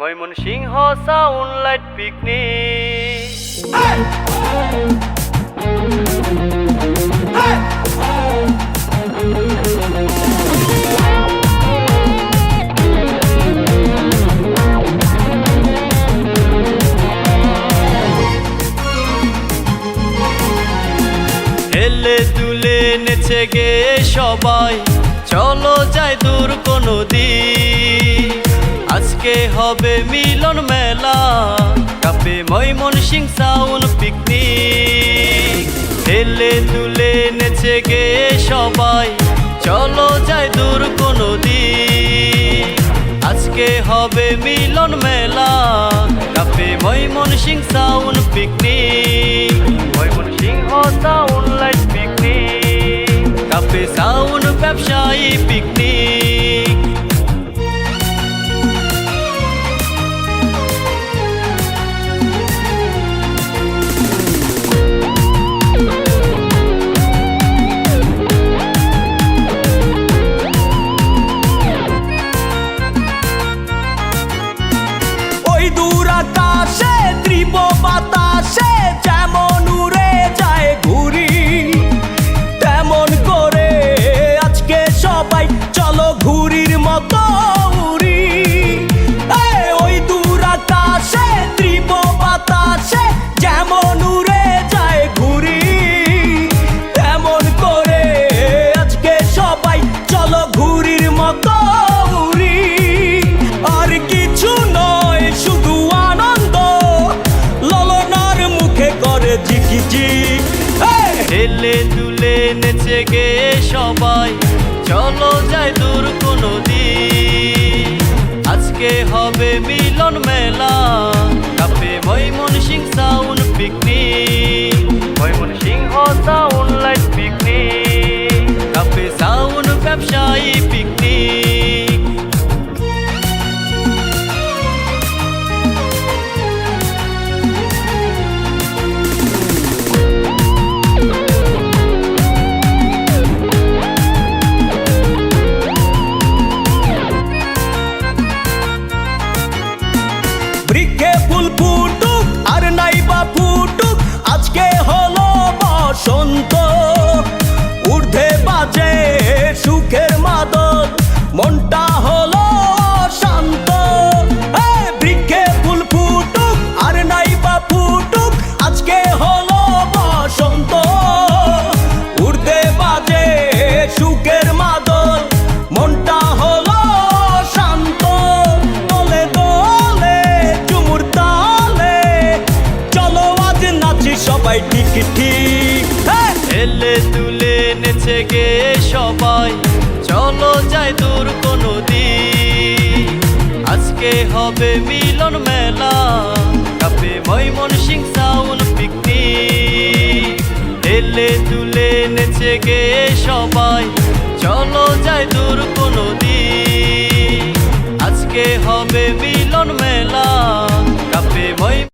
ময়মন সিংহ sound light picnic হেলে দুলে নেচে গে সবাই, চলো যাই দূর কোনো দিন আজকে হবে মিলন মেলা। কাপে ময়মন সিং সাউন পিকনিক হেলে দুলে নেচে গে সবাই, চলো যাই দূর কোনো আজকে হবে মিলন মেলা। কাপে Mymensingh sound picnic Mymensingh sound light picnic কাপে সাউন ব্যবসায়ী পিকনিক দুলে নেচে গে সবাই। চলো যায় দূর কোনো দিন আজকে হবে মিলন মেলা। কাপে Mymensingh sound picnic Mymensingh সাউন সুখের দোলে তালে চলো সবাই ঠিক ঠিক। হ্যাঁ। নেচে সবাই, চলো যাই দূর কোনো আজকে হবে মিলন মেলা, কাপে ময়মন সিং গে সবাই। চলো যাই দূর কোনো দিন